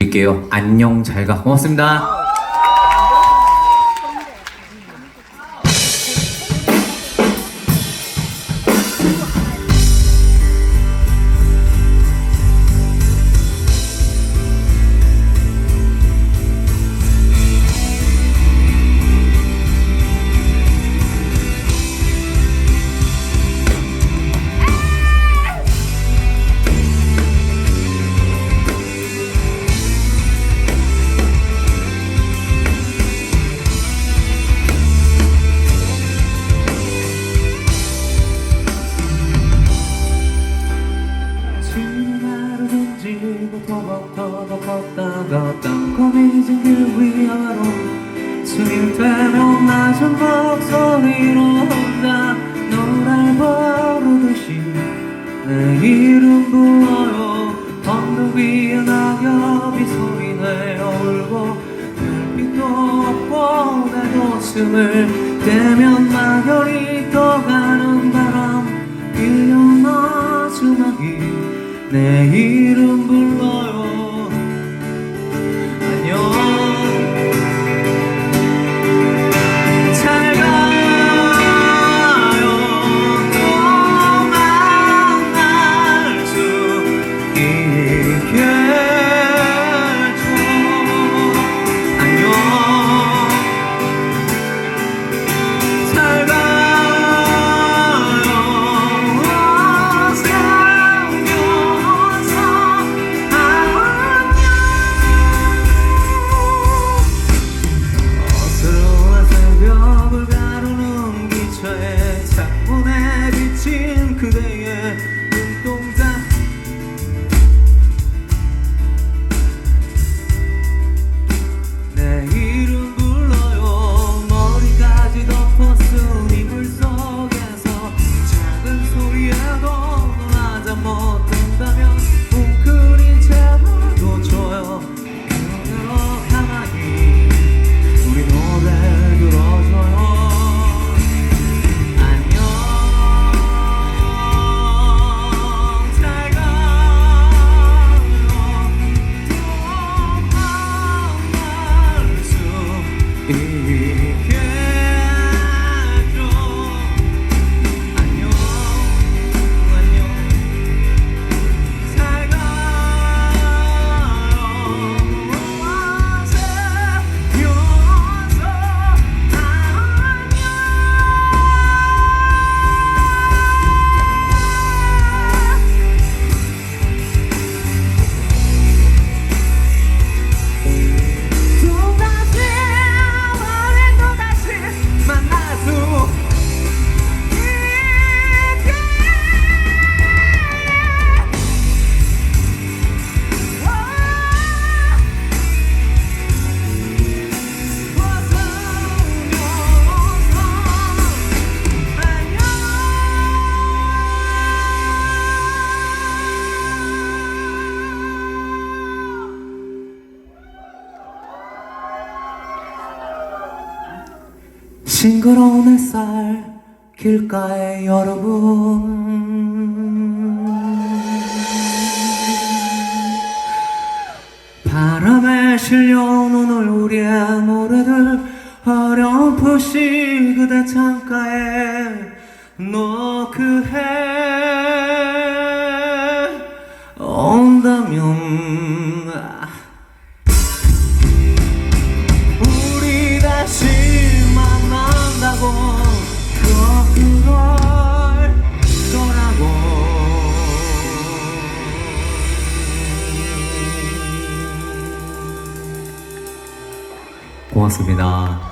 드릴게요. 안녕 잘 가. 고맙습니다. 터벅터벅 걷다가 땅거미진 길 위아로 스릴 때면 낮은 목소리로 혼자 노래 부르듯이 내 이름 불러요 언덕 위에 낙엽이 소리내어 울고 별빛도 없고 내 가슴을 떼면 낙엽이 떠가는 바람 빌려온 마지막이 내 이름 불러 싱그러운 햇살 길가에 여러분. 바람에 실려온 오늘 우리의 노래들 어렴풋이 그대 창가에 노크해 온다면 고맙습니다.